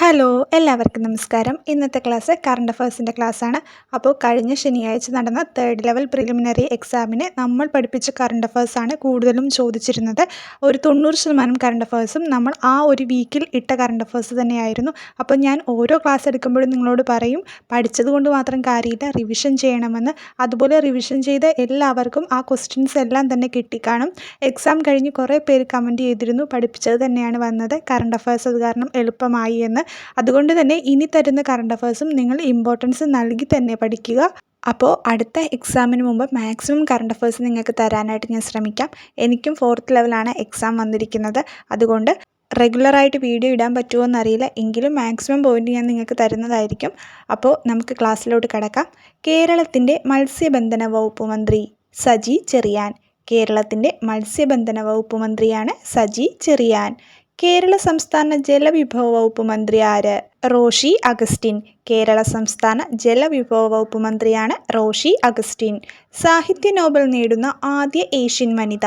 Hello എല്ലാവർക്കും നമസ്കാരം. ഇന്നത്തെ ക്ലാസ് കറണ്ട് അഫയേഴ്സിന്റെ ക്ലാസ്സാണ്. അപ്പോൾ കഴിഞ്ഞ ശനിയാഴ്ച നടന്ന തേർഡ് ലെവൽ പ്രിലിമിനറി എക്സാമിന് നമ്മൾ പഠിപ്പിച്ച കറണ്ട് അഫയേഴ്സാണ് കൂടുതലും ചോദിച്ചിരുന്നത്. ഒരു തൊണ്ണൂറ് ശതമാനം കറണ്ട് അഫയേഴ്സും നമ്മൾ ആ ഒരു വീക്കിൽ ഇട്ട കറണ്ട് അഫയേഴ്സ് തന്നെയായിരുന്നു. അപ്പോൾ ഞാൻ ഓരോ ക്ലാസ് എടുക്കുമ്പോഴും നിങ്ങളോട് പറയും പഠിച്ചതുകൊണ്ട് മാത്രം കാര്യമില്ല റിവിഷൻ ചെയ്യണമെന്ന്. അതുപോലെ റിവിഷൻ ചെയ്ത എല്ലാവർക്കും ആ ക്വസ്റ്റ്യൻസ് എല്ലാം തന്നെ കിട്ടിക്കാണും. എക്സാം കഴിഞ്ഞ് കുറേ പേര് കമന്റ് ചെയ്തിരുന്നു പഠിപ്പിച്ചത് തന്നെയാണ് വന്നത്. കറണ്ട് അഫയേഴ്സ് അത് കാരണം എളുപ്പമായി എന്ന്. അതുകൊണ്ട് തന്നെ ഇനി തരുന്ന കറണ്ട് അഫയേഴ്സും നിങ്ങൾ ഇമ്പോർട്ടൻസ് നൽകി തന്നെ പഠിക്കുക. അപ്പോൾ അടുത്ത എക്സാമിന് മുമ്പ് മാക്സിമം കറണ്ട് അഫയേഴ്സ് നിങ്ങൾക്ക് തരാനായിട്ട് ഞാൻ ശ്രമിക്കാം. എനിക്കും ഫോർത്ത് ലെവലാണ് എക്സാം വന്നിരിക്കുന്നത്. അതുകൊണ്ട് റെഗുലറായിട്ട് വീഡിയോ ഇടാൻ പറ്റുമോ എന്നറിയില്ല. എങ്കിലും മാക്സിമം പോയിന്റ് ഞാൻ നിങ്ങൾക്ക് തരുന്നതായിരിക്കും. അപ്പോൾ നമുക്ക് ക്ലാസ്സിലോട്ട് കടക്കാം. കേരളത്തിന്റെ മത്സ്യബന്ധന വകുപ്പ് മന്ത്രി സജി ചെറിയാൻ. കേരളത്തിന്റെ മത്സ്യബന്ധന വകുപ്പ് മന്ത്രിയാണ് സജി ചെറിയാൻ. കേരള സംസ്ഥാന ജലവിഭവ വകുപ്പ് മന്ത്രി ആര്? റോഷി അഗസ്റ്റിൻ. കേരള സംസ്ഥാന ജലവിഭവ വകുപ്പ് മന്ത്രിയാണ് റോഷി അഗസ്റ്റിൻ. സാഹിത്യ നോബൽ നേടുന്ന ആദ്യ ഏഷ്യൻ വനിത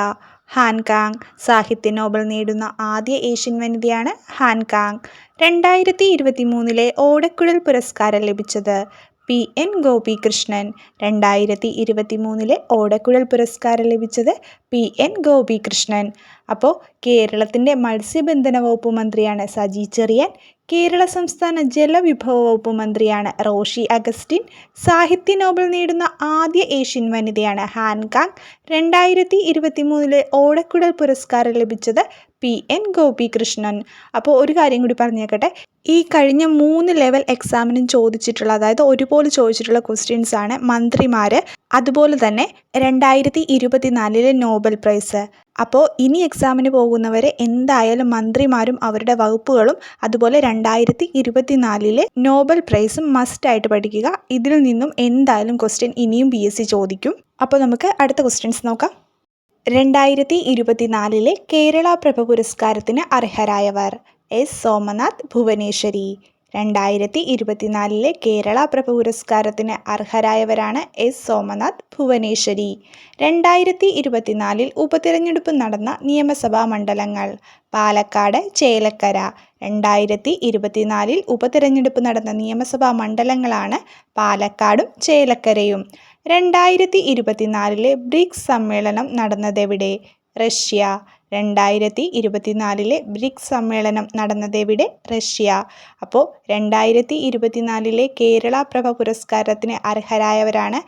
ഹാൻകാങ് സാഹിത്യ നോബൽ നേടുന്ന ആദ്യ ഏഷ്യൻ വനിതയാണ് ഹാൻകാങ് രണ്ടായിരത്തി ഇരുപത്തി മൂന്നിലെ ഓടക്കുഴൽ പുരസ്കാരം ലഭിച്ചത് പി എൻ ഗോപികൃഷ്ണൻ. രണ്ടായിരത്തി ഇരുപത്തി മൂന്നിലെ ഓടക്കുഴൽ പുരസ്കാരം ലഭിച്ചത് പി എൻ ഗോപികൃഷ്ണൻ. അപ്പോൾ കേരളത്തിന്റെ മത്സ്യബന്ധന വകുപ്പ് മന്ത്രിയാണ് സജി ചെറിയാൻ കേരള സംസ്ഥാന ജലവിഭവ വകുപ്പ് മന്ത്രിയാണ് റോഷി അഗസ്റ്റിൻ സാഹിത്യ നോബൽ നേടുന്ന ആദ്യ ഏഷ്യൻ വനിതയാണ് ഹാൻകാങ് രണ്ടായിരത്തി ഇരുപത്തി മൂന്നിലെ ഓടക്കുടൽ പുരസ്കാരം ലഭിച്ചത് പി എൻ ഗോപികൃഷ്ണൻ. അപ്പോൾ ഒരു കാര്യം കൂടി പറഞ്ഞേക്കട്ടെ. ഈ കഴിഞ്ഞ മൂന്ന് ലെവൽ എക്സാമിനും ചോദിച്ചിട്ടുള്ള അതായത് ഒരുപോലെ ചോദിച്ചിട്ടുള്ള ക്വസ്റ്റ്യൻസ് ആണ് മന്ത്രിമാർ അതുപോലെ തന്നെ രണ്ടായിരത്തി ഇരുപത്തിനാലിലെ നോബൽ പ്രൈസ്. അപ്പോൾ ഇനി എക്സാമിന് പോകുന്നവരെ എന്തായാലും മന്ത്രിമാരും അവരുടെ വകുപ്പുകളും അതുപോലെ രണ്ടായിരത്തി ഇരുപത്തിനാലിലെ നോബൽ പ്രൈസും മസ്റ്റായിട്ട് പഠിക്കുക. ഇതിൽ നിന്നും എന്തായാലും ക്വസ്റ്റ്യൻ ഇനിയും പി എസ് സി ചോദിക്കും. അപ്പോൾ നമുക്ക് അടുത്ത ക്വസ്റ്റ്യൻസ് നോക്കാം. രണ്ടായിരത്തി ഇരുപത്തിനാലിലെ കേരള പ്രഭ പുരസ്കാരത്തിന് അർഹരായവർ എസ് സോമനാഥ് ഭുവനേശ്വരി. രണ്ടായിരത്തി ഇരുപത്തിനാലിലെ കേരള പ്രഭ പുരസ്കാരത്തിന് അർഹരായവരാണ് എസ് സോമനാഥ് ഭുവനേശ്വരി. രണ്ടായിരത്തി ഇരുപത്തിനാലിൽ ഉപതിരഞ്ഞെടുപ്പ് നടന്ന നിയമസഭാ മണ്ഡലങ്ങൾ പാലക്കാട് ചേലക്കര. രണ്ടായിരത്തി ഇരുപത്തിനാലിൽ ഉപതിരഞ്ഞെടുപ്പ് നടന്ന നിയമസഭാ മണ്ഡലങ്ങളാണ് പാലക്കാടും ചേലക്കരയും. രണ്ടായിരത്തി ഇരുപത്തിനാലിലെ ബ്രിക്സ് സമ്മേളനം നടന്നതെവിടെ? റഷ്യ. രണ്ടായിരത്തി ഇരുപത്തിനാലിലെ ബ്രിക്സ് സമ്മേളനം നടന്നതെവിടെ? റഷ്യ. അപ്പോൾ രണ്ടായിരത്തി ഇരുപത്തിനാലിലെ കേരള പ്രഭ പുരസ്കാരത്തിന് അർഹരായവരാണ്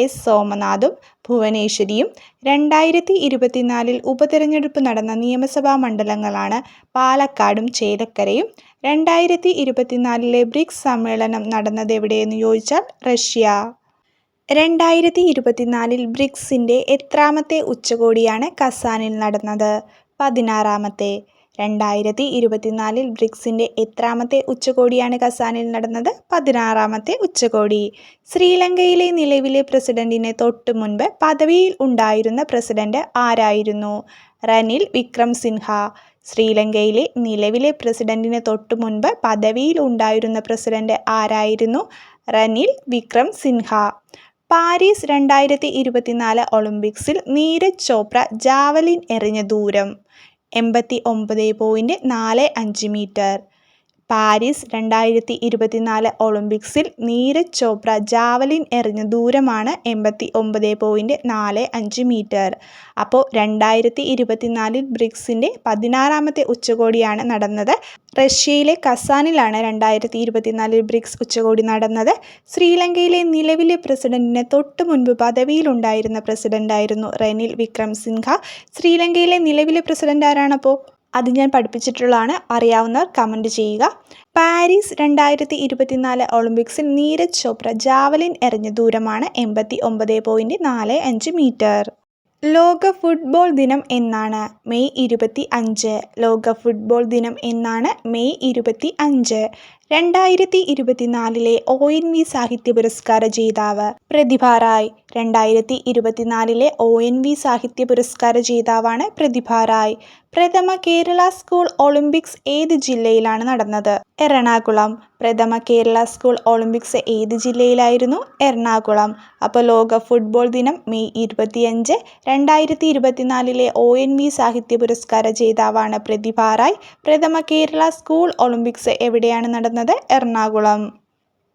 എസ്. സോമനാഥും ഭുവനേശ്വരിയും. രണ്ടായിരത്തി ഇരുപത്തിനാലിൽ ഉപതെരഞ്ഞെടുപ്പ് നടന്ന നിയമസഭാ മണ്ഡലങ്ങളാണ് പാലക്കാടും ചേലക്കരയും. രണ്ടായിരത്തി ഇരുപത്തിനാലിലെ ബ്രിക്സ് സമ്മേളനം നടന്നതെവിടെയെന്ന് ചോദിച്ചാൽ റഷ്യ. രണ്ടായിരത്തി ഇരുപത്തിനാലിൽ ബ്രിക്സിന്റെ എത്രാമത്തെ ഉച്ചകോടിയാണ് കസാനിൽ നടന്നത്. പതിനാറാമത്തെ. രണ്ടായിരത്തി ഇരുപത്തിനാലിൽ ബ്രിക്സിന്റെ എത്രാമത്തെ ഉച്ചകോടിയാണ് കസാനിൽ നടന്നത്. പതിനാറാമത്തെ ഉച്ചകോടി. ശ്രീലങ്കയിലെ നിലവിലെ പ്രസിഡന്റിന് തൊട്ടു മുൻപ് പദവിയിൽ ഉണ്ടായിരുന്ന പ്രസിഡന്റ് ആരായിരുന്നു? റനിൽ വിക്രം സിൻഹ. ശ്രീലങ്കയിലെ നിലവിലെ പ്രസിഡന്റിന് തൊട്ടു മുൻപ് പദവിയിൽ ഉണ്ടായിരുന്ന പ്രസിഡന്റ് ആരായിരുന്നു? റനിൽ വിക്രം സിൻഹ. പാരീസ് രണ്ടായിരത്തി ഇരുപത്തിനാല് ഒളിമ്പിക്സിൽ നീരജ് ചോപ്ര ജാവലിൻ എറിഞ്ഞ ദൂരം. എൺപത്തി ഒമ്പത് പോയിന്റ് നാല് അഞ്ച് മീറ്റർ. പാരീസ് രണ്ടായിരത്തി ഇരുപത്തിനാല് ഒളിമ്പിക്സിൽ നീരജ് ചോപ്ര ജാവലിൻ എറിഞ്ഞ ദൂരമാണ് എൺപത്തി ഒമ്പത് പോയിന്റ് നാല് അഞ്ച് മീറ്റർ. അപ്പോൾ രണ്ടായിരത്തി ഇരുപത്തിനാലിൽ ബ്രിക്സിന്റെ പതിനാറാമത്തെ ഉച്ചകോടിയാണ് നടന്നത്. റഷ്യയിലെ കസാനിലാണ് രണ്ടായിരത്തി ഇരുപത്തിനാലിൽ ബ്രിക്സ് ഉച്ചകോടി നടന്നത്. ശ്രീലങ്കയിലെ നിലവിലെ പ്രസിഡന്റിന് തൊട്ടു മുൻപ് പദവിയിലുണ്ടായിരുന്ന പ്രസിഡന്റായിരുന്നു റെനിൽ വിക്രം ശ്രീലങ്കയിലെ നിലവിലെ പ്രസിഡന്റ് ആരാണപ്പോൾ അത് ഞാൻ പഠിപ്പിച്ചിട്ടുള്ളതാണ്. അറിയാവുന്നവർ കമന്റ് ചെയ്യുക. പാരീസ് രണ്ടായിരത്തി ഇരുപത്തിനാല് ഒളിമ്പിക്സിൽ നീരജ് ചോപ്ര ജാവലിൻ എറിഞ്ഞ ദൂരമാണ് എൺപത്തി ഒമ്പത് പോയിന്റ് നാല് അഞ്ച് മീറ്റർ. ലോക ഫുട്ബോൾ ദിനം എന്നാണ് മെയ് ഇരുപത്തി അഞ്ച് ലോക ഫുട്ബോൾ ദിനം എന്നാണ് മെയ് ഇരുപത്തി അഞ്ച് രണ്ടായിരത്തി ഇരുപത്തിനാലിലെ ഒ എൻ വി സാഹിത്യ പുരസ്കാര ജേതാവ് പ്രതിഭ റായ് രണ്ടായിരത്തി ഇരുപത്തിനാലിലെ ഒ എൻ വി സാഹിത്യ പുരസ്കാര ജേതാവാണ് പ്രതിഭ റായ് പ്രഥമ കേരള സ്കൂൾ ഒളിമ്പിക്സ് ഏത് ജില്ലയിലാണ് നടന്നത്? എറണാകുളം. പ്രഥമ കേരള സ്കൂൾ ഒളിമ്പിക്സ് ഏത് ജില്ലയിലായിരുന്നു? എറണാകുളം. അപ്പോൾ ലോക ഫുട്ബോൾ ദിനം മെയ് ഇരുപത്തിയഞ്ച് രണ്ടായിരത്തി ഇരുപത്തിനാലിലെ ഒ എൻ വി സാഹിത്യ പുരസ്കാര ജേതാവാണ് പ്രതിഭ റായ്. പ്രഥമ കേരള സ്കൂൾ ഒളിമ്പിക്സ് എവിടെയാണ് നടന്നത്? എറണാകുളം.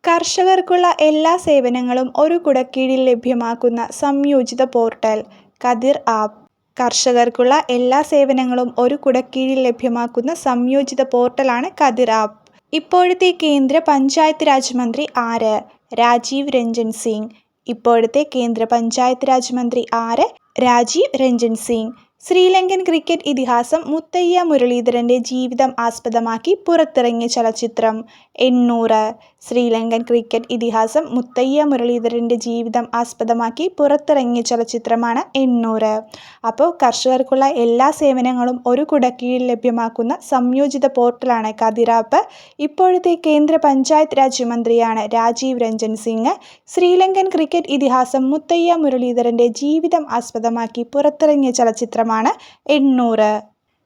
കർഷകർക്കുള്ള എല്ലാ സേവനങ്ങളും ഒരു കുടക്കീഴിൽ ലഭ്യമാക്കുന്ന സംയോജിത പോർട്ടൽ. കതിർ ആപ്പ്. കർഷകർക്കുള്ള എല്ലാ സേവനങ്ങളും ഒരു കുടക്കീഴിൽ ലഭ്യമാക്കുന്ന സംയോജിത പോർട്ടലാണ് കതിർ ആപ്പ്. ഇപ്പോഴത്തെ കേന്ദ്ര പഞ്ചായത്ത് രാജ് മന്ത്രി ആര്? രാജീവ് രഞ്ജൻ സിംഗ്. ഇപ്പോഴത്തെ കേന്ദ്ര പഞ്ചായത്ത് രാജ് മന്ത്രി ആര്? രാജീവ് രഞ്ജൻ സിംഗ്. ശ്രീലങ്കൻ ക്രിക്കറ്റ് ഇതിഹാസം മുത്തയ്യ മുരളീധരന്റെ ജീവിതം ആസ്പദമാക്കി പുറത്തിറങ്ങിയ ചലച്ചിത്രം. എണ്ണൂറ്. ശ്രീലങ്കൻ ക്രിക്കറ്റ് ഇതിഹാസം മുത്തയ്യ മുരളീധരന്റെ ജീവിതം ആസ്പദമാക്കി പുറത്തിറങ്ങിയ ചലച്ചിത്രമാണ് എണ്ണൂറ്. അപ്പോൾ കർഷകർക്കുള്ള എല്ലാ സേവനങ്ങളും ഒരു കുടക്കീഴിൽ ലഭ്യമാക്കുന്ന സംയോജിത പോർട്ടലാണ് കതിരാപ്പ്. ഇപ്പോഴത്തെ കേന്ദ്ര പഞ്ചായത്ത് രാജ് മന്ത്രിയാണ് രാജീവ് രഞ്ജൻ സിംഗ്. ശ്രീലങ്കൻ ക്രിക്കറ്റ് ഇതിഹാസം മുത്തയ്യ മുരളീധരന്റെ ജീവിതം ആസ്പദമാക്കി പുറത്തിറങ്ങിയ ചിത്രമാണ് എണ്ണൂറ്.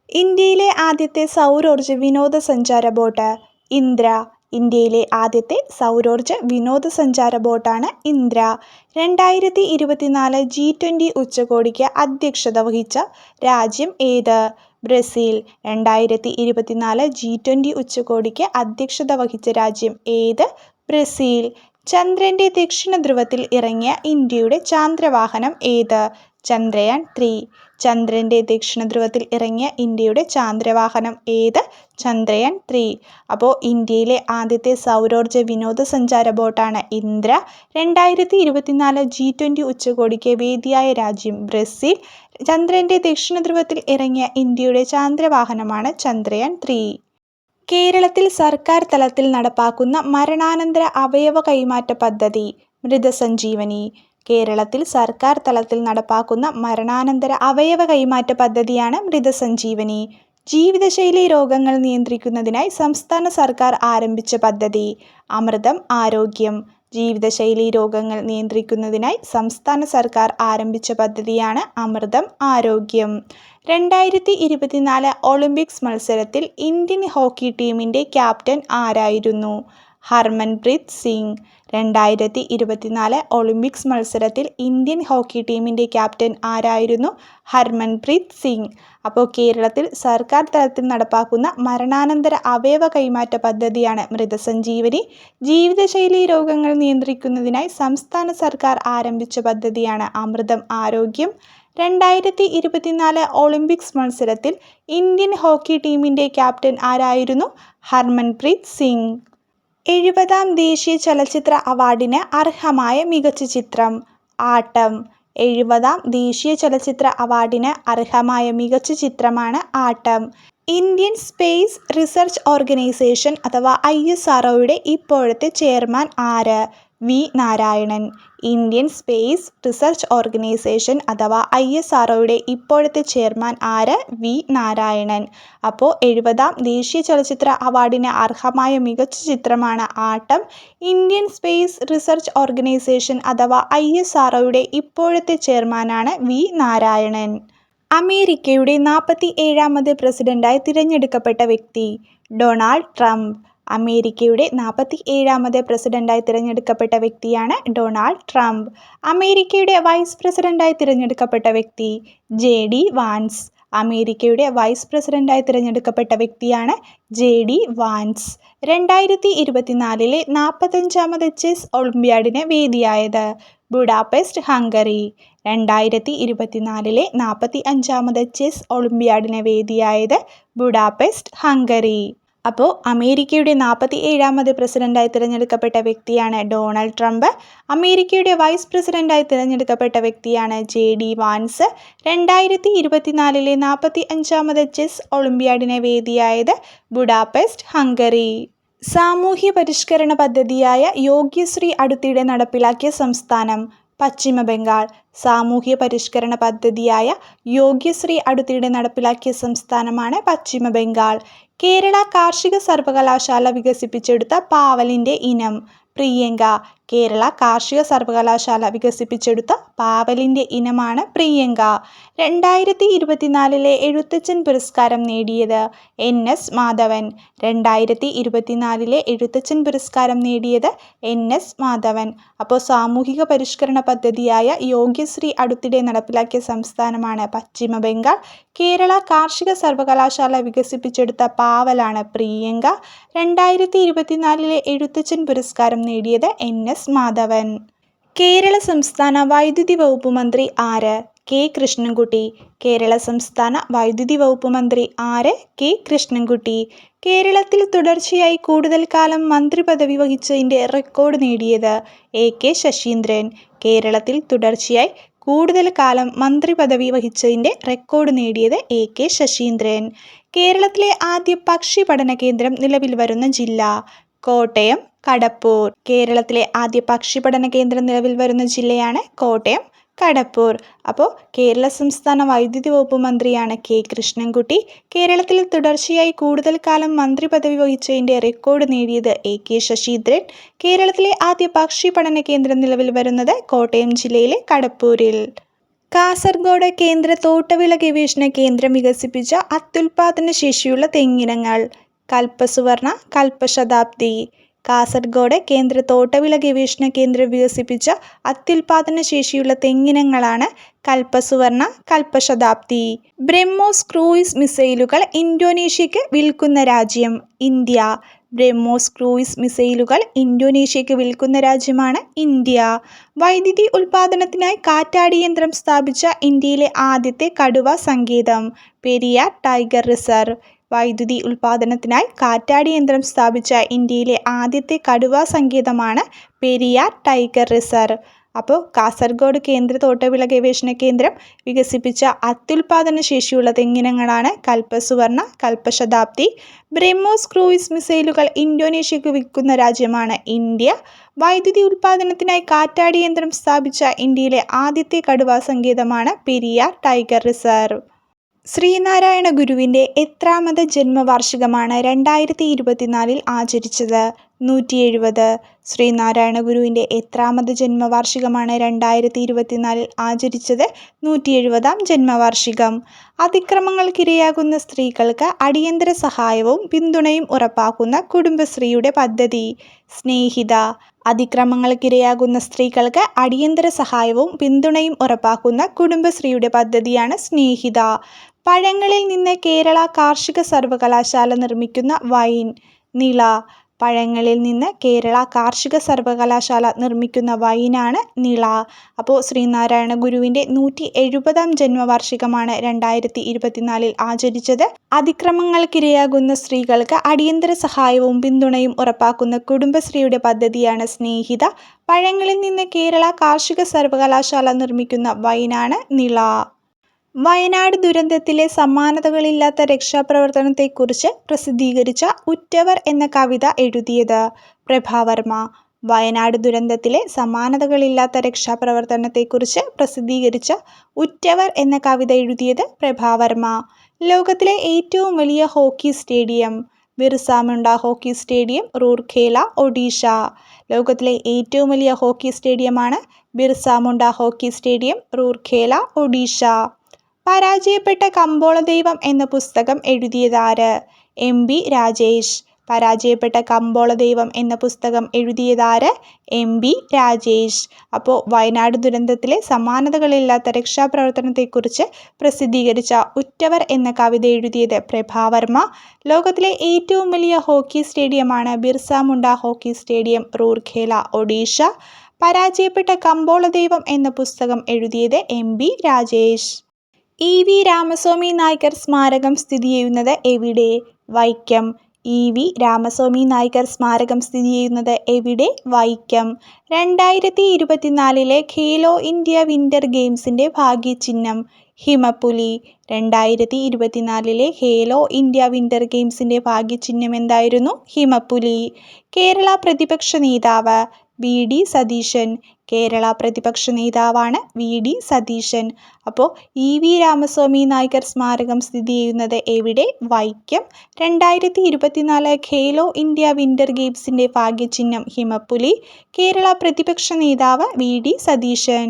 ഇന്ത്യയിലെ ആദ്യത്തെ സൗരോർജ വിനോദസഞ്ചാര ബോട്ട് ഇന്ദ്ര. ഇന്ത്യയിലെ ആദ്യത്തെ സൗരോർജ വിനോദസഞ്ചാര ബോട്ടാണ് ഇന്ദ്ര. രണ്ടായിരത്തി ഇരുപത്തിനാല് ജി ട്വന്റി ഉച്ചകോടിക്ക് അധ്യക്ഷത വഹിച്ച രാജ്യം ഏത്? ബ്രസീൽ. രണ്ടായിരത്തി ഇരുപത്തിനാല് ജി ട്വന്റി ഉച്ചകോടിക്ക് അധ്യക്ഷത വഹിച്ച രാജ്യം ഏത്? ബ്രസീൽ. ചന്ദ്രന്റെ ദക്ഷിണ ധ്രുവത്തിൽ ഇറങ്ങിയ ഇന്ത്യയുടെ ചാന്ദ്രവാഹനം ഏത്? ചന്ദ്രയാൻ ത്രീ. ചന്ദ്രന്റെ ദക്ഷിണധ്രുവത്തിൽ ഇറങ്ങിയ ഇന്ത്യയുടെ ചാന്ദ്രവാഹനം ഏത്? ചന്ദ്രയാൻ ത്രീ. അപ്പോൾ ഇന്ത്യയിലെ ആദ്യത്തെ സൗരോർജ വിനോദസഞ്ചാര ബോട്ടാണ് ഇന്ദ്ര. രണ്ടായിരത്തി ഇരുപത്തിനാല് ജി ട്വന്റി ഉച്ചകോടിക്ക് വേദിയായ രാജ്യം ബ്രസീൽ. ചന്ദ്രന്റെ ദക്ഷിണധ്രുവത്തിൽ ഇറങ്ങിയ ഇന്ത്യയുടെ ചാന്ദ്രവാഹനമാണ് ചന്ദ്രയാൻ ത്രീ. കേരളത്തിൽ സർക്കാർ തലത്തിൽ നടപ്പാക്കുന്ന മരണാനന്തര അവയവ കൈമാറ്റ പദ്ധതി മൃതസഞ്ജീവനി. കേരളത്തിൽ സർക്കാർ തലത്തിൽ നടപ്പാക്കുന്ന മരണാനന്തര അവയവ കൈമാറ്റ പദ്ധതിയാണ് മൃതസഞ്ജീവനി. ജീവിതശൈലി രോഗങ്ങൾ നിയന്ത്രിക്കുന്നതിനായി സംസ്ഥാന സർക്കാർ ആരംഭിച്ച പദ്ധതി അമൃതം ആരോഗ്യം. ജീവിതശൈലി രോഗങ്ങൾ നിയന്ത്രിക്കുന്നതിനായി സംസ്ഥാന സർക്കാർ ആരംഭിച്ച പദ്ധതിയാണ് അമൃതം ആരോഗ്യം. രണ്ടായിരത്തി ഇരുപത്തിനാല് ഒളിമ്പിക്സ് മത്സരത്തിൽ ഇന്ത്യൻ ഹോക്കി ടീമിന്റെ ക്യാപ്റ്റൻ ആരായിരുന്നു? ഹർമൻപ്രീത് സിംഗ്. രണ്ടായിരത്തി ഇരുപത്തിനാല് ഒളിമ്പിക്സ് മത്സരത്തിൽ ഇന്ത്യൻ ഹോക്കി ടീമിന്റെ ക്യാപ്റ്റൻ ആരായിരുന്നു? ഹർമൻപ്രീത് സിംഗ്. അപ്പോൾ കേരളത്തിൽ സർക്കാർ തലത്തിൽ നടപ്പാക്കുന്ന മരണാനന്തര അവയവ കൈമാറ്റ പദ്ധതിയാണ് മൃതസഞ്ജീവനി. ജീവിതശൈലി രോഗങ്ങൾ നിയന്ത്രിക്കുന്നതിനായി സംസ്ഥാന സർക്കാർ ആരംഭിച്ച പദ്ധതിയാണ് അമൃതം ആരോഗ്യം. രണ്ടായിരത്തി ഇരുപത്തിനാല് ഒളിമ്പിക്സ് മത്സരത്തിൽ ഇന്ത്യൻ ഹോക്കി ടീമിന്റെ ക്യാപ്റ്റൻ ആരായിരുന്നു? ഹർമൻപ്രീത് സിംഗ്. എഴുപതാം ദേശീയ ചലച്ചിത്ര അവാർഡിന് അർഹമായ മികച്ച ചിത്രം. ആട്ടം. എഴുപതാം ദേശീയ ചലച്ചിത്ര അവാർഡിന് അർഹമായ മികച്ച ചിത്രമാണ് Aattam. Indian space research organisation അഥവാ ഐ എസ് ആർ ഇപ്പോഴത്തെ ചെയർമാൻ ആര്? V Narayanan Indian space research organisation അഥവാ ഐ എസ് ആർ ഇപ്പോഴത്തെ ചെയർമാൻ ആര്? വി നാരായണൻ. അപ്പോൾ എഴുപതാം ദേശീയ ചലച്ചിത്ര അവാർഡിന് അർഹമായ മികച്ച ചിത്രമാണ് Aattam. Indian space research organisation അഥവാ ഐ എസ് ആർ ഇപ്പോഴത്തെ ചെയർമാനാണ് വി നാരായണൻ. അമേരിക്കയുടെ നാൽപ്പത്തി ഏഴാമത് പ്രസിഡന്റായി തിരഞ്ഞെടുക്കപ്പെട്ട വ്യക്തി ഡൊണാൾഡ് ട്രംപ്. അമേരിക്കയുടെ നാൽപ്പത്തി ഏഴാമത് പ്രസിഡന്റായി തിരഞ്ഞെടുക്കപ്പെട്ട വ്യക്തിയാണ് ഡൊണാൾഡ് ട്രംപ്. അമേരിക്കയുടെ വൈസ് പ്രസിഡന്റായി തിരഞ്ഞെടുക്കപ്പെട്ട വ്യക്തി ജെ ഡി വാൻസ്. അമേരിക്കയുടെ വൈസ് പ്രസിഡന്റായി തിരഞ്ഞെടുക്കപ്പെട്ട വ്യക്തിയാണ് ജെ ഡി വാൻസ്. രണ്ടായിരത്തി ഇരുപത്തിനാലിലെ നാൽപ്പത്തഞ്ചാമത് ചെസ് ഒളിമ്പ്യാഡിന് വേദിയായത് ബുഡാപെസ്റ്റ് ഹംഗറി. രണ്ടായിരത്തി ഇരുപത്തിനാലിലെ നാൽപ്പത്തി അഞ്ചാമത് ചെസ് ഒളിമ്പ്യാഡിന് വേദിയായത് ബുഡാപെസ്റ്റ് ഹംഗറി. അപ്പോൾ അമേരിക്കയുടെ നാൽപ്പത്തി ഏഴാമത് പ്രസിഡന്റായി തിരഞ്ഞെടുക്കപ്പെട്ട വ്യക്തിയാണ് ഡൊണാൾഡ് ട്രംപ്. അമേരിക്കയുടെ വൈസ് പ്രസിഡന്റായി തിരഞ്ഞെടുക്കപ്പെട്ട വ്യക്തിയാണ് ജെ ഡി വാൻസ്. രണ്ടായിരത്തി ഇരുപത്തിനാലിലെ നാൽപ്പത്തി അഞ്ചാമത് ചെസ് ഒളിമ്പ്യാഡിനെ വേദിയായത് ബുഡാപെസ്റ്റ് ഹംഗറി. സാമൂഹ്യ പരിഷ്കരണ പദ്ധതിയായ യോഗ്യശ്രീ അടുത്തിടെ നടപ്പിലാക്കിയ സംസ്ഥാനം. പശ്ചിമ ബംഗാൾ സാമൂഹ്യ പരിഷ്കരണ പദ്ധതിയായ യോഗ്യശ്രീ അടുത്തിടെ നടപ്പിലാക്കിയ സംസ്ഥാനമാണ് പശ്ചിമ ബംഗാൾ കേരള കാർഷിക സർവകലാശാല വികസിപ്പിച്ചെടുത്ത പാവലിന്റെ ഇനം പ്രിയങ്ക കേരള കാർഷിക സർവകലാശാല വികസിപ്പിച്ചെടുത്ത പാവലിന്റെ ഇനമാണ് പ്രിയങ്ക. രണ്ടായിരത്തി ഇരുപത്തിനാലിലെ എഴുത്തച്ഛൻ പുരസ്കാരം നേടിയത് എൻ എസ് മാധവൻ. രണ്ടായിരത്തി ഇരുപത്തിനാലിലെ എഴുത്തച്ഛൻ പുരസ്കാരം നേടിയത് എൻ എസ് മാധവൻ. അപ്പോൾ സാമൂഹിക പരിഷ്കരണ പദ്ധതിയായ യോഗ്യശ്രീ അടുത്തിടെ നടപ്പിലാക്കിയ സംസ്ഥാനമാണ് പശ്ചിമ ബംഗാൾ. കേരള കാർഷിക സർവകലാശാല വികസിപ്പിച്ചെടുത്ത പാവലാണ് പ്രിയങ്ക. രണ്ടായിരത്തി ഇരുപത്തിനാലിലെ എഴുത്തച്ഛൻ പുരസ്കാരം നേടിയത് എൻ എസ് മാധവൻ. കേരള സംസ്ഥാന വൈദ്യുതി വകുപ്പ് മന്ത്രി ആര്? കെ കൃഷ്ണൻകുട്ടി. കേരള സംസ്ഥാന വൈദ്യുതി വകുപ്പ് മന്ത്രി ആര്? കെ കൃഷ്ണൻകുട്ടി. കേരളത്തിൽ തുടർച്ചയായി കൂടുതൽ കാലം മന്ത്രി പദവി വഹിച്ചതിന്റെ റെക്കോർഡ് നേടിയത് എ കെ ശശീന്ദ്രൻ. കേരളത്തിൽ തുടർച്ചയായി കൂടുതൽ കാലം മന്ത്രി പദവി വഹിച്ചതിന്റെ റെക്കോർഡ് നേടിയത് എ കെ ശശീന്ദ്രൻ. കേരളത്തിലെ ആദ്യ പക്ഷി പഠന കേന്ദ്രം നിലവിൽ വരുന്ന ജില്ല കോട്ടയം കടപ്പൂർ. കേരളത്തിലെ ആദ്യ പക്ഷി പഠന കേന്ദ്രം നിലവിൽ വരുന്ന ജില്ലയാണ് കോട്ടയം. കടപ്പൂർ. അപ്പോൾ കേരള സംസ്ഥാന വൈദ്യുതി വകുപ്പ് മന്ത്രിയാണ് കെ കൃഷ്ണൻകുട്ടി. കേരളത്തിൽ തുടർച്ചയായി കൂടുതൽ കാലം മന്ത്രി പദവി വഹിച്ചതിന്റെ റെക്കോർഡ് നേടിയത് എ കെ ശശീന്ദ്രൻ. കേരളത്തിലെ ആദ്യ പക്ഷി പഠന കേന്ദ്രം നിലവിൽ വരുന്നത് കോട്ടയം ജില്ലയിലെ കടപ്പൂരിൽ. കാസർഗോഡ് കേന്ദ്ര തോട്ടവിള ഗവേഷണ കേന്ദ്രം വികസിപ്പിച്ച അത്യുൽപാദന ശേഷിയുള്ള തെങ്ങിനങ്ങൾ. കൽപ്പസുവർണ കൽപ്പശതാബ്ദി. കാസർഗോഡ് കേന്ദ്ര തോട്ടവിള ഗവേഷണ കേന്ദ്രം വികസിപ്പിച്ച അത്യുൽപാദന ശേഷിയുള്ള തെങ്ങിനങ്ങളാണ് കൽപ്പസുവർണ കൽപ്പശതാബ്ദി ബ്രഹ്മോസ് ക്രൂയിസ് മിസൈലുകൾ ഇന്തോനേഷ്യയ്ക്ക് വിൽക്കുന്ന രാജ്യം ഇന്ത്യ. ബ്രഹ്മോസ് ക്രൂയിസ് മിസൈലുകൾ ഇന്തോനേഷ്യയ്ക്ക് വിൽക്കുന്ന രാജ്യമാണ് ഇന്ത്യ. വൈദ്യുതി ഉൽപാദനത്തിനായി കാറ്റാടി യന്ത്രം സ്ഥാപിച്ച ഇന്ത്യയിലെ ആദ്യത്തെ കടുവ സങ്കേതം പെരിയ ടൈഗർ റിസർവ്. വൈദ്യുതി ഉൽപാദനത്തിനായി കാറ്റാടി യന്ത്രം സ്ഥാപിച്ച ഇന്ത്യയിലെ ആദ്യത്തെ കടുവ സങ്കേതമാണ് പെരിയാർ ടൈഗർ റിസർവ്. അപ്പോൾ കാസർഗോഡ് കേന്ദ്ര തോട്ടവിള ഗവേഷണ കേന്ദ്രം വികസിപ്പിച്ച അത്യുൽപാദന ശേഷിയുള്ള തെങ്ങിനങ്ങളാണ് കൽപ്പസുവർണ കൽപ്പശതാബ്ദി ബ്രഹ്മോസ് ക്രൂയിസ് മിസൈലുകൾ ഇന്തോനേഷ്യക്ക് വിൽക്കുന്ന രാജ്യമാണ് ഇന്ത്യ. വൈദ്യുതി ഉൽപാദനത്തിനായി കാറ്റാടി യന്ത്രം സ്ഥാപിച്ച ഇന്ത്യയിലെ ആദ്യത്തെ കടുവാ സങ്കേതമാണ് പെരിയാർ ടൈഗർ റിസർവ്. ശ്രീനാരായണ ഗുരുവിന്റെ എത്രാമത് ജന്മവാർഷികമാണ് രണ്ടായിരത്തി ഇരുപത്തിനാലിൽ ആചരിച്ചത്. നൂറ്റി എഴുപത് ശ്രീനാരായണ ഗുരുവിന്റെ എത്രാമത് ജന്മവാർഷികമാണ് രണ്ടായിരത്തി ഇരുപത്തിനാലിൽ ആചരിച്ചത് നൂറ്റി എഴുപതാം ജന്മവാർഷികം. അതിക്രമങ്ങൾക്കിരയാകുന്ന സ്ത്രീകൾക്ക് അടിയന്തര സഹായവും പിന്തുണയും ഉറപ്പാക്കുന്ന കുടുംബശ്രീയുടെ പദ്ധതി. സ്നേഹിത. അതിക്രമങ്ങൾക്കിരയാകുന്ന സ്ത്രീകൾക്ക് അടിയന്തര സഹായവും പിന്തുണയും ഉറപ്പാക്കുന്ന കുടുംബശ്രീയുടെ പദ്ധതിയാണ് സ്നേഹിത. പഴങ്ങളിൽ നിന്ന് കേരള കാർഷിക സർവകലാശാല നിർമ്മിക്കുന്ന വൈൻ നിള. പഴങ്ങളിൽ നിന്ന് കേരള കാർഷിക സർവകലാശാല നിർമ്മിക്കുന്ന വൈനാണ് നിള. അപ്പോൾ ശ്രീനാരായണ ഗുരുവിന്റെ നൂറ്റി എഴുപതാം ജന്മവാർഷികമാണ് രണ്ടായിരത്തി ഇരുപത്തിനാലിൽ ആചരിച്ചത്. അതിക്രമങ്ങൾക്കിരയാകുന്ന സ്ത്രീകൾക്ക് അടിയന്തര സഹായവും പിന്തുണയും ഉറപ്പാക്കുന്ന കുടുംബശ്രീയുടെ പദ്ധതിയാണ് സ്നേഹിത. പഴങ്ങളിൽ നിന്ന് കേരള കാർഷിക സർവകലാശാല നിർമ്മിക്കുന്ന വൈനാണ് നിള. വയനാട് ദുരന്തത്തിലെ സമാനതകളില്ലാത്ത രക്ഷാപ്രവർത്തനത്തെക്കുറിച്ച് പ്രസിദ്ധീകരിച്ച ഉറ്റവർ എന്ന കവിത എഴുതിയത് പ്രഭാവർമ്മ വയനാട് ദുരന്തത്തിലെ സമാനതകളില്ലാത്ത രക്ഷാപ്രവർത്തനത്തെക്കുറിച്ച് പ്രസിദ്ധീകരിച്ച ഉറ്റവർ എന്ന കവിത എഴുതിയത് പ്രഭാവർമ്മ ലോകത്തിലെ ഏറ്റവും വലിയ hockey stadium Birsa Munda hockey stadium Rourkela Odisha. ലോകത്തിലെ ഏറ്റവും വലിയ ഹോക്കി സ്റ്റേഡിയമാണ് ബിർസാമുണ്ട ഹോക്കി സ്റ്റേഡിയം റൂർഖേല ഒഡീഷ. പരാജയപ്പെട്ട കമ്പോളദൈവം എന്ന പുസ്തകം എഴുതിയതാര്? M B Rajesh. പരാജയപ്പെട്ട കമ്പോളദൈവം എന്ന പുസ്തകം എഴുതിയതാര്? M B Rajesh. അപ്പോൾ വയനാട് ദുരന്തത്തിലെ സമാനതകളില്ലാത്ത രക്ഷാപ്രവർത്തനത്തെക്കുറിച്ച് പ്രസിദ്ധീകരിച്ച ഉറ്റവർ എന്ന കവിത എഴുതിയത് പ്രഭാവർമ്മ ലോകത്തിലെ ഏറ്റവും വലിയ ഹോക്കി സ്റ്റേഡിയമാണ് ബിർസ മുണ്ട ഹോക്കി സ്റ്റേഡിയം റൂർഖേല ഒഡീഷ. പരാജയപ്പെട്ട കമ്പോളദൈവം എന്ന പുസ്തകം എഴുതിയത് M B Rajesh. E V Ramaswamy Naicker സ്മാരകം സ്ഥിതി ചെയ്യുന്നത് എവിടെ? വൈക്കം. ഇ വി രാമസ്വാമി നായ്ക്കർ സ്മാരകം സ്ഥിതി ചെയ്യുന്നത് എവിടെ? വൈക്കം. രണ്ടായിരത്തി ഇരുപത്തിനാലിലെ ഖേലോ ഇന്ത്യ വിന്റർ ഗെയിംസിന്റെ ഭാഗ്യചിഹ്നം ഹിമപ്പുലി. രണ്ടായിരത്തി ഇരുപത്തിനാലിലെ ഹേലോ ഇന്ത്യ വിന്റർ ഗെയിംസിന്റെ ഭാഗ്യചിഹ്നം എന്തായിരുന്നു ഹിമപ്പുലി. കേരള പ്രതിപക്ഷ നേതാവ് വി ഡി സതീശൻ. കേരള പ്രതിപക്ഷ നേതാവാണ് വി ഡി സതീശൻ. അപ്പോൾ ഇ വി രാമസ്വാമി നായകർ സ്മാരകം സ്ഥിതി ചെയ്യുന്നത് എവിടെ? വൈക്കം. രണ്ടായിരത്തി ഇരുപത്തിനാല് ഖേലോ ഇന്ത്യ വിന്റർ ഗെയിംസിന്റെ ഭാഗ്യചിഹ്നം ഹിമപ്പുലി. കേരള പ്രതിപക്ഷ നേതാവ് വി ഡി സതീശൻ.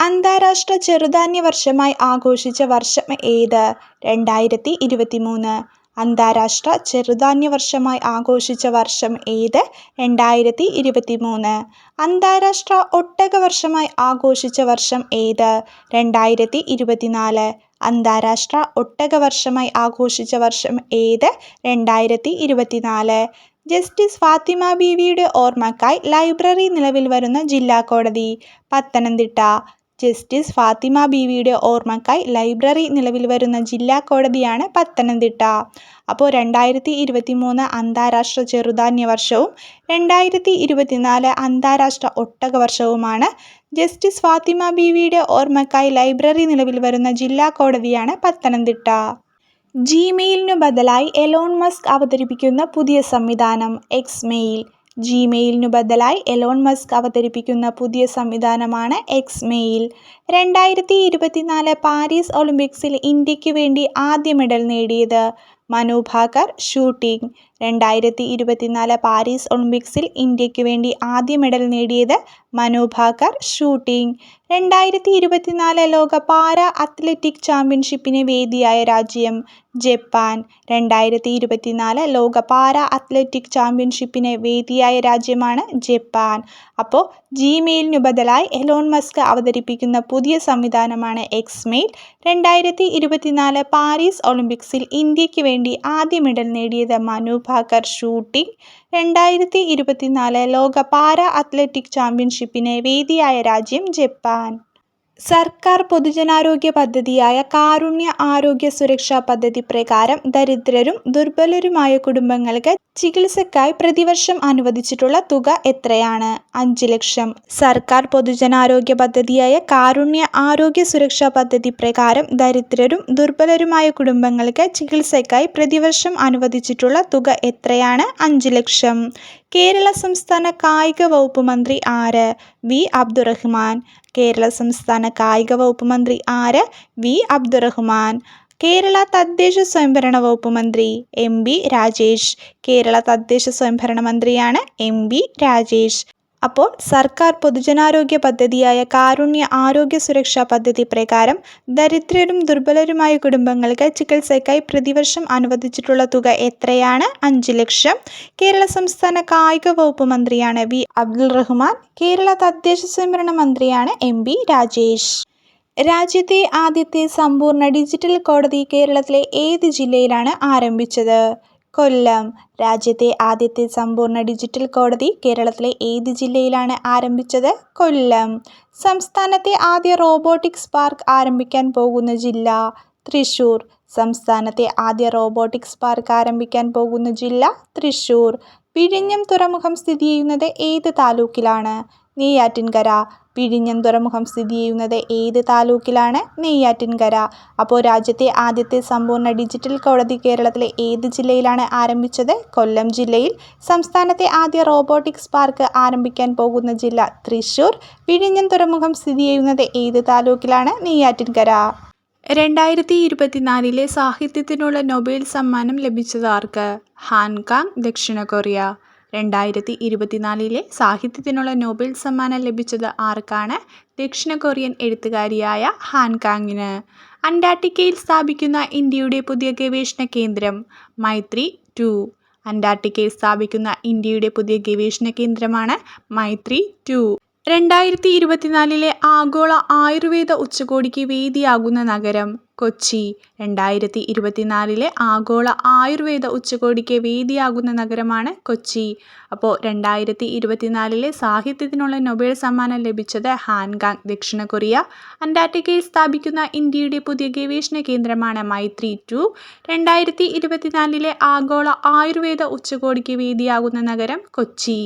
അന്താരാഷ്ട്ര ചെറുധാന്യ വർഷമായി ആഘോഷിച്ച വർഷം ഏത്? രണ്ടായിരത്തി ഇരുപത്തി മൂന്ന് അന്താരാഷ്ട്ര ചെറുധാന്യ വർഷമായി ആഘോഷിച്ച വർഷം ഏത്? രണ്ടായിരത്തി ഇരുപത്തി മൂന്ന് അന്താരാഷ്ട്ര ഒട്ടക വർഷമായി ആഘോഷിച്ച വർഷം ഏത്? രണ്ടായിരത്തി ഇരുപത്തിനാല് അന്താരാഷ്ട്ര ഒട്ടക വർഷമായി ആഘോഷിച്ച വർഷം ഏത്? രണ്ടായിരത്തി ഇരുപത്തിനാല് ജസ്റ്റിസ് ഫാത്തിമ ബീവിയുടെ ഓർമ്മക്കായി ലൈബ്രറി നിലവിൽ വരുന്ന ജില്ലാ കോടതി പത്തനംതിട്ട. ജസ്റ്റിസ് ഫാത്തിമ ബീവിയുടെ ഓർമ്മക്കായി ലൈബ്രറി നിലവിൽ വരുന്ന ജില്ലാ കോടതിയാണ് പത്തനംതിട്ട. അപ്പോൾ രണ്ടായിരത്തി ഇരുപത്തി മൂന്ന് അന്താരാഷ്ട്ര ചെറുധാന്യ വർഷവും രണ്ടായിരത്തി ഇരുപത്തിനാല് അന്താരാഷ്ട്ര ഒട്ടക വർഷവുമാണ് ജസ്റ്റിസ് ഫാത്തിമ ബീവിയുടെ ഓർമ്മക്കായി ലൈബ്രറി നിലവിൽ വരുന്ന ജില്ലാ കോടതിയാണ് പത്തനംതിട്ട. ജിമെയിലിനു ബദലായി എലോൺ മസ്ക് അവതരിപ്പിക്കുന്ന പുതിയ സംവിധാനം എക്സ് മെയിൽ ജിമെയിലിനു ബദലായി എലോൺ മസ്ക് അവതരിപ്പിക്കുന്ന പുതിയ സംവിധാനമാണ് എക്സ് മെയിൽ രണ്ടായിരത്തി ഇരുപത്തിനാല് പാരീസ് ഒളിമ്പിക്സിൽ ഇന്ത്യയ്ക്ക് വേണ്ടി ആദ്യ മെഡൽ നേടിയത് മനു ഷൂട്ടിംഗ്. രണ്ടായിരത്തി ഇരുപത്തിനാല് പാരീസ് ഒളിമ്പിക്സിൽ ഇന്ത്യയ്ക്ക് വേണ്ടി ആദ്യ മെഡൽ നേടിയത് മനു ഭാക്കർ ഷൂട്ടിംഗ്. രണ്ടായിരത്തി ഇരുപത്തിനാല് ലോക പാരാ അത്ലറ്റിക് ചാമ്പ്യൻഷിപ്പിന് വേദിയായ രാജ്യം ജപ്പാൻ. രണ്ടായിരത്തി ഇരുപത്തിനാല് ലോക പാരാ അത്ലറ്റിക് ചാമ്പ്യൻഷിപ്പിന് വേദിയായ രാജ്യമാണ് ജപ്പാൻ. അപ്പോൾ ജിമെയിലിനു ബദലായി എലോൺ മസ്ക് അവതരിപ്പിക്കുന്ന പുതിയ സംവിധാനമാണ് എക്സ് മെയിൽ രണ്ടായിരത്തി ഇരുപത്തിനാല് പാരീസ് ഒളിമ്പിക്സിൽ ഇന്ത്യയ്ക്ക് വേണ്ടി ആദ്യ മെഡൽ നേടിയത് മനു ഭാക്കർ ഷൂട്ടിംഗ്. രണ്ടായിരത്തി ഇരുപത്തിനാല് ലോക പാരാ അത്ലറ്റിക് ചാമ്പ്യൻഷിപ്പിന് വേദിയായ രാജ്യം ജപ്പാൻ. സർക്കാർ പൊതുജനാരോഗ്യ പദ്ധതിയായ കാരുണ്യ ആരോഗ്യ സുരക്ഷാ പദ്ധതി പ്രകാരം ദരിദ്രരും ദുർബലരുമായ കുടുംബങ്ങൾക്ക് ചികിത്സയ്ക്കായി പ്രതിവർഷം അനുവദിച്ചിട്ടുള്ള തുക എത്രയാണ്? അഞ്ച് ലക്ഷം. സർക്കാർ പൊതുജനാരോഗ്യ പദ്ധതിയായ കാരുണ്യ ആരോഗ്യ സുരക്ഷാ പദ്ധതി പ്രകാരം ദരിദ്രരും ദുർബലരുമായ കുടുംബങ്ങൾക്ക് ചികിത്സയ്ക്കായി പ്രതിവർഷം അനുവദിച്ചിട്ടുള്ള തുക എത്രയാണ്? അഞ്ച് ലക്ഷം. കേരള സംസ്ഥാന കായിക വകുപ്പ് മന്ത്രി ആര്? വി. അബ്ദുറഹ്മാൻ. കേരള സംസ്ഥാന കായിക വകുപ്പ് മന്ത്രി ആര്? വി. അബ്ദുറഹ്മാൻ. കേരള തദ്ദേശ സ്വയംഭരണ വകുപ്പ് മന്ത്രി എം. ബി. രാജേഷ്. കേരള തദ്ദേശ സ്വയംഭരണ മന്ത്രിയാണ് എം. ബി. രാജേഷ്. അപ്പോൾ സർക്കാർ പൊതുജനാരോഗ്യ പദ്ധതിയായ കാരുണ്യ ആരോഗ്യ സുരക്ഷാ പദ്ധതി പ്രകാരം ദരിദ്രരും ദുർബലരുമായ കുടുംബങ്ങൾക്ക് ചികിത്സയ്ക്കായി പ്രതിവർഷം അനുവദിച്ചിട്ടുള്ള തുക എത്രയാണ്? അഞ്ച് ലക്ഷം. കേരള സംസ്ഥാന കായിക വകുപ്പ് മന്ത്രിയാണ് വി. അബ്ദുൾ റഹ്മാൻ. കേരള തദ്ദേശ സ്വയംഭരണ മന്ത്രിയാണ് എം. ബി രാജേഷ്. രാജ്യത്തെ ആദ്യത്തെ സമ്പൂർണ ഡിജിറ്റൽ കോടതി കേരളത്തിലെ ഏത് ജില്ലയിലാണ് ആരംഭിച്ചത്? കൊല്ലം. രാജ്യത്തെ ആദ്യത്തെ സമ്പൂർണ ഡിജിറ്റൽ കോടതി കേരളത്തിലെ ഏത് ജില്ലയിലാണ് ആരംഭിച്ചത്? കൊല്ലം. സംസ്ഥാനത്തെ ആദ്യ റോബോട്ടിക്സ് പാർക്ക് ആരംഭിക്കാൻ പോകുന്ന ജില്ല തൃശ്ശൂർ സംസ്ഥാനത്തെ ആദ്യ റോബോട്ടിക്സ് പാർക്ക് ആരംഭിക്കാൻ പോകുന്ന ജില്ല തൃശ്ശൂർ വിഴിഞ്ഞം തുറമുഖം സ്ഥിതി ചെയ്യുന്നത് ഏത് താലൂക്കിലാണ്? നെയ്യാറ്റിൻകര. വിഴിഞ്ഞം തുറമുഖം സ്ഥിതി ചെയ്യുന്നത് ഏത് താലൂക്കിലാണ്? നെയ്യാറ്റിൻകര. അപ്പോൾ രാജ്യത്തെ ആദ്യത്തെ സമ്പൂർണ ഡിജിറ്റൽ കോടതി കേരളത്തിലെ ഏത് ജില്ലയിലാണ് ആരംഭിച്ചത്? കൊല്ലം ജില്ലയിൽ സംസ്ഥാനത്തെ ആദ്യ റോബോട്ടിക്സ് പാർക്ക് ആരംഭിക്കാൻ പോകുന്ന ജില്ല തൃശൂർ വിഴിഞ്ഞം തുറമുഖം സ്ഥിതി ചെയ്യുന്നത് ഏത് താലൂക്കിലാണ്? നെയ്യാറ്റിൻകര. രണ്ടായിരത്തി ഇരുപത്തിനാലിലെ സാഹിത്യത്തിനുള്ള നൊബേൽ സമ്മാനം ലഭിച്ചത് ആർക്ക്? ഹാൻകാങ് ദക്ഷിണ കൊറിയ. രണ്ടായിരത്തി ഇരുപത്തിനാലിലെ സാഹിത്യത്തിനുള്ള നോബൽ സമ്മാനം ലഭിച്ചത് ആർക്കാണ്? ദക്ഷിണ കൊറിയൻ എഴുത്തുകാരിയായ ഹാൻകാങ്ങിന് അന്റാർട്ടിക്കയിൽ സ്ഥാപിക്കുന്ന ഇന്ത്യയുടെ പുതിയ ഗവേഷണ കേന്ദ്രം മൈത്രി ടു. അന്റാർട്ടിക്കയിൽ സ്ഥാപിക്കുന്ന ഇന്ത്യയുടെ പുതിയ ഗവേഷണ കേന്ദ്രമാണ് മൈത്രി ടു. രണ്ടായിരത്തി ഇരുപത്തിനാലിലെ ആഗോള ആയുർവേദ ഉച്ചകോടിക്ക് വേദിയാകുന്ന നഗരം കൊച്ചി. രണ്ടായിരത്തി ഇരുപത്തിനാലിലെ ആഗോള ആയുർവേദ ഉച്ചകോടിക്ക് വേദിയാകുന്ന നഗരമാണ് കൊച്ചി. അപ്പോൾ രണ്ടായിരത്തി ഇരുപത്തിനാലിലെ സാഹിത്യത്തിനുള്ള നൊബേൽ സമ്മാനം ലഭിച്ചത് ഹാൻഗാങ് ദക്ഷിണ കൊറിയ. അന്റാർട്ടിക്കയിൽ സ്ഥാപിക്കുന്ന ഇന്ത്യയുടെ പുതിയ ഗവേഷണ കേന്ദ്രമാണ് മൈത്രി ടു. രണ്ടായിരത്തി ഇരുപത്തിനാലിലെ ആഗോള ആയുർവേദ ഉച്ചകോടിക്ക് വേദിയാകുന്ന നഗരം കൊച്ചി.